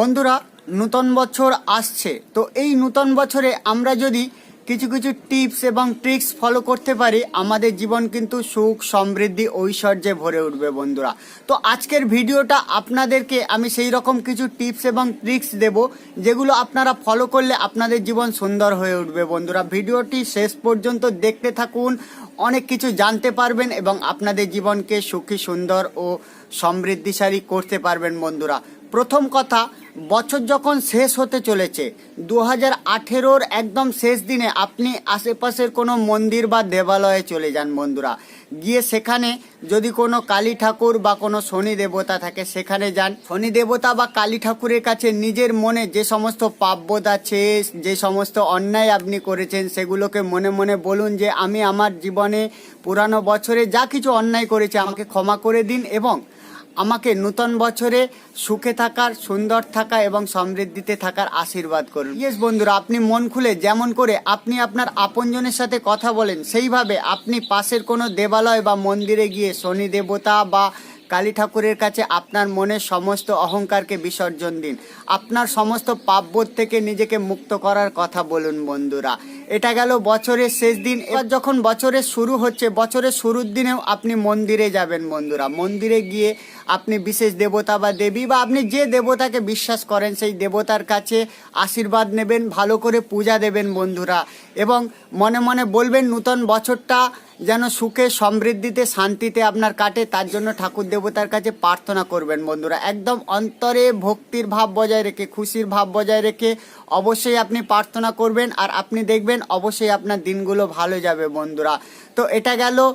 বন্ধুরা, নূতন বছর আসছে। তো এই নূতন বছরে আমরা যদি কিছু কিছু টিপস এবং ট্রিক্স ফলো করতে পারি, আমাদের জীবন কিন্তু সুখ, সমৃদ্ধি, ঐশ্বর্যে ভরে উঠবে বন্ধুরা। তো আজকের ভিডিওটা আপনাদেরকে আমি সেই রকম কিছু টিপস এবং ট্রিক্স দেব, যেগুলো আপনারা ফলো করলে আপনাদের জীবন সুন্দর হয়ে উঠবে বন্ধুরা। ভিডিওটি শেষ পর্যন্ত দেখতে থাকুন, অনেক কিছু জানতে পারবেন এবং আপনাদের জীবনকে সুখী, সুন্দর ও সমৃদ্ধিশালী করতে পারবেন বন্ধুরা। প্রথম কথা বছর যখন শেষ হতে চলেছে দু হাজার আঠেরোর একদম শেষ দিনে আপনি আশেপাশের কোনো মন্দির বা দেবালয়ে চলে যান বন্ধুরা। গিয়ে সেখানে যদি কোনো কালী ঠাকুর বা কোনো শনি দেবতা থাকে, সেখানে যান। শনি দেবতা বা কালী ঠাকুরের কাছে নিজের মনে যে সমস্ত পাপবোধ আছে, যে সমস্ত অন্যায় আপনি করেছেন, সেগুলোকে মনে মনে বলুন যে, আমি আমার জীবনে পুরানো বছরে যা কিছু অন্যায় করেছি, আমাকে ক্ষমা করে দিন এবং আমাকে নূতন বছরে সুখে থাকার, সুন্দর থাকা এবং সমৃদ্ধিতে থাকার আশীর্বাদ করুন। ইয়েস বন্ধুরা, আপনি মন খুলে যেমন করে আপনি আপনার আপনজনের সাথে কথা বলেন, সেইভাবে আপনি পাশের কোনো দেবালয় বা মন্দিরে গিয়ে শনি দেবতা বা কালী ঠাকুরের কাছে আপনার মনের সমস্ত অহংকারকে বিসর্জন দিন। আপনার সমস্ত পাপবোধ থেকে নিজেকে মুক্ত করার কথা বলুন বন্ধুরা। এটা গেল বছরের শেষ দিন। এবার যখন বছরের শুরু হচ্ছে, বছরের শুরুর দিনেও আপনি মন্দিরে যাবেন বন্ধুরা। মন্দিরে গিয়ে আপনি বিশেষ দেবতা বা দেবী বা আপনি যে দেবতাকে বিশ্বাস করেন, সেই দেবতার কাছে আশীর্বাদ নেবেন, ভালো করে পূজা দেবেন বন্ধুরা। এবং মনে মনে বলবেন, নূতন বছরটা যেন সুখে, সমৃদ্ধিতে, শান্তিতে আপনার কাটে, তার জন্য ঠাকুর দেবতার কাছে প্রার্থনা করবেন বন্ধুরা। একদম অন্তরে ভক্তির ভাব বজায় রেখে, খুশির ভাব বজায় রেখে অবশ্যই আপনি প্রার্থনা করবেন আর আপনি দেখবেন, অবশ্যই আপনার দিনগুলো ভালো যাবে বন্ধুরা। তো এটা গেল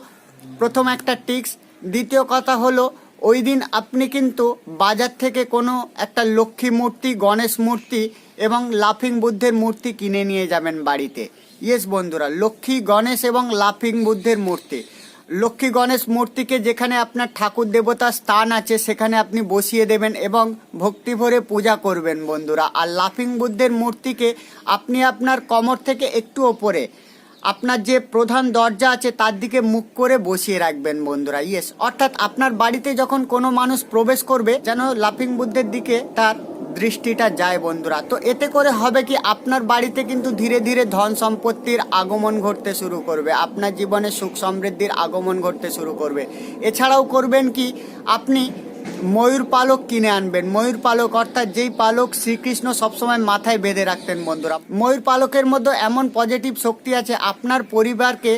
প্রথম একটা টিক্স। দ্বিতীয় কথা হলো ওই দিন আপনি কিন্তু বাজার থেকে কোনো একটা লক্ষ্মী মূর্তি, গণেশ মূর্তি এবং লাফিং বুদ্ধের মূর্তি কিনে নিয়ে যাবেন বাড়িতে। ইয়েস বন্ধুরা, লক্ষ্মী, গণেশ এবং লাফিং বুদ্ধের মূর্তি। লক্ষ্মী, গণেশ মূর্তিকে যেখানে আপনার ঠাকুর দেবতার স্থান আছে, সেখানে আপনি বসিয়ে দেবেন এবং ভক্তি ভরে পূজা করবেন বন্ধুরা। আর লাফিং বুদ্ধের মূর্তিকে আপনি আপনার কমর থেকে একটু ওপরে আপনার যে প্রধান দরজা আছে, তার দিকে মুখ করে বসিয়ে রাখবেন বন্ধুরা। ইয়েস অর্থাৎ আপনার বাড়িতে যখন কোনো মানুষ প্রবেশ করবে, যেন লাফিং বুদ্ধের দিকে তার দৃষ্টিটা যায় বন্ধুরা। তো এতে করে হবে কি, আপনার বাড়িতে কিন্তু ধীরে ধীরে ধন সম্পত্তির আগমন ঘটতে শুরু করবে। আপনার জীবনে সুখ সমৃদ্ধির আগমন ঘটতে শুরু করবে। এছাড়াও করবেন কি, আপনি ময়ূর পালক কিনে আনবেন। ময়ূর পালক, অর্থাৎ যেই পালক শ্রীকৃষ্ণ সবসময় মাথায় বেঁধে রাখতেন বন্ধুরা। ময়ূর পালকের মধ্যে এমন পজিটিভ শক্তি আছে, আপনার পরিবারকে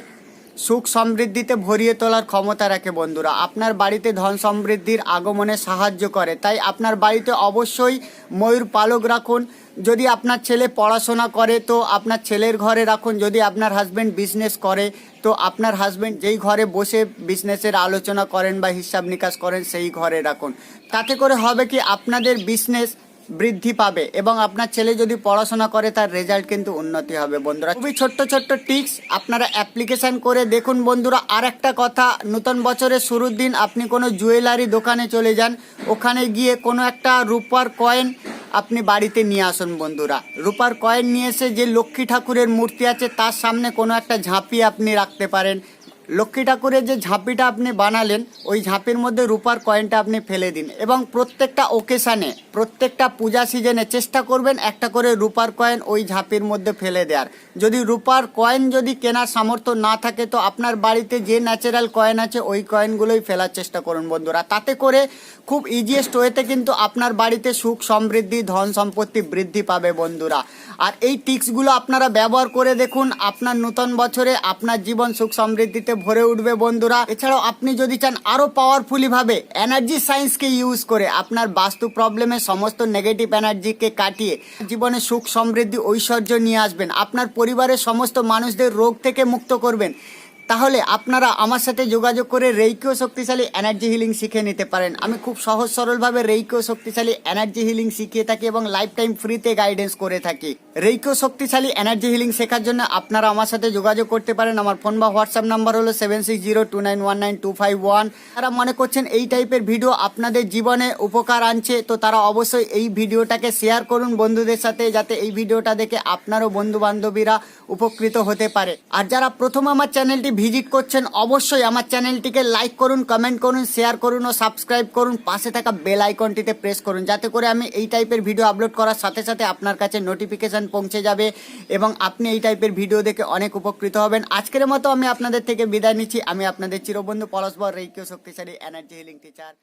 সুখ সমৃদ্ধিতে ভরিয়ে তোলার ক্ষমতা রাখে বন্ধুরা। আপনার বাড়িতে ধন সমৃদ্ধির আগমনে সাহায্য করে। তাই আপনার বাড়িতে অবশ্যই ময়ূর পালক রাখুন। যদি আপনার ছেলে পড়াশোনা করে, তো আপনার ছেলের ঘরে রাখুন। যদি আপনার হাজব্যান্ড বিজনেস করে, তো আপনার হাজব্যান্ড যেই ঘরে বসে বিজনেসের আলোচনা করেন বা হিসাব নিকাশ করেন, সেই ঘরে রাখুন। তাতে করে হবে কি? আপনাদের বিজনেস বৃদ্ধি পাবে এবং আপনার ছেলে যদি পড়াশোনা করে, তার রেজাল্ট কিন্তু উন্নতি হবে। বন্ধুরা, খুবই ছোট্ট ছোট্ট টিপস আপনারা অ্যাপ্লিকেশন করে দেখুন বন্ধুরা আর একটা কথা, নতুন বছরের শুরুর দিন আপনি কোনো জুয়েলারি দোকানে চলে যান, ওখানে গিয়ে কোনো একটা রূপার কয়েন আপনি বাড়িতে নিয়ে আসুন বন্ধুরা। রূপার কয়েন নিয়ে এসে যে লক্ষ্মী ঠাকুরের মূর্তি আছে, তার সামনে কোনো একটা ঝাঁপি আপনি রাখতে পারেন। লক্ষ্মী ঠাকুরের যে ঝাঁপিটা আপনি বানালেন, ওই ঝাঁপির মধ্যে রূপার কয়েনটা আপনি ফেলে দিন এবং প্রত্যেকটা ওকেশানে প্রত্যেকটা পূজা সিজনে চেষ্টা করবেন একটা করে রূপার কয়েন ওই ঝাঁপির মধ্যে ফেলে দেওয়ার। যদি রূপার কয়েন যদি কেনার সামর্থ্য না থাকে, তো আপনার বাড়িতে যে ন্যাচারাল কয়েন আছে, ওই কয়েনগুলোই ফেলার চেষ্টা করুন বন্ধুরা। তাতে করে খুব ইজিয়েস্ট ওয়েতে কিন্তু আপনার বাড়িতে সুখ সমৃদ্ধি, ধন সম্পত্তি বৃদ্ধি পাবে বন্ধুরা। আর এই টিক্সগুলো আপনারা ব্যবহার করে দেখুন, আপনার নূতন বছরে আপনার জীবন সুখ সমৃদ্ধিতে ভরে উঠবে বন্ধুরা। এছাড়াও আপনি যদি চান আরও পাওয়ারফুলি ভাবে এনার্জি সায়েন্সকে ইউজ করে আপনার বাস্তু প্রবলেমে সমস্ত নেগেটিভ এনার্জিকে কাটিয়ে জীবনে সুখ, সমৃদ্ধি, ঐশ্বর্য নিয়ে আসবেন। আপনার পরিবারের সমস্ত মানুষদের রোগ থেকে মুক্ত করবেন। তাহলে আপনারা আমার সাথে যোগাযোগ করে রেইকিও শক্তিশালী এনার্জি হিলিং শিখে নিতে পারেন। আমি খুব সহজ সরলভাবে রেইকিও শক্তিশালী এনার্জি হিলিং শিখিয়ে থাকি এবং লাইফ টাইম ফ্রিতে গাইডেন্স করে থাকি। রেইকিও শক্তিশালী এনার্জি হিলিং শেখার জন্য আপনারা আমার সাথে যোগাযোগ করতে পারেন। আমার ফোন বা হোয়াটসঅ্যাপ নাম্বার হলো seven six zero two nine one nine two five one তারা মনে করছেন এই টাইপের ভিডিও আপনাদের জীবনে উপকার আনছে, তো তারা অবশ্যই এই ভিডিওটাকে শেয়ার করুন বন্ধুদের সাথে, যাতে এই ভিডিওটা দেখে আপনারও বন্ধু বান্ধবীরা উপকৃত হতে পারে। আর যারা প্রথম আমার চ্যানেলটি ভিজিট করছেন, অবশ্যই আমার চ্যানেলটিকে লাইক করুন কমেন্ট করুন শেয়ার করুন ও সাবস্ক্রাইব করুন। পাশে থাকা বেল আইকনটিতে প্রেস করুন, যাতে করে আমি এই টাইপের ভিডিও আপলোড করার সাথে সাথে আপনার কাছে নোটিফিকেশন পৌঁছে যাবে এবং আপনি এই টাইপের ভিডিও দেখে অনেক উপকৃত হবেন। আজকের মতো আমি আপনাদের থেকে বিদায় নিচ্ছি। আমি আপনাদের চিরবন্ধু পরস্পর রেকিও শক্তিশালী এনার্জি হিলিং টিচার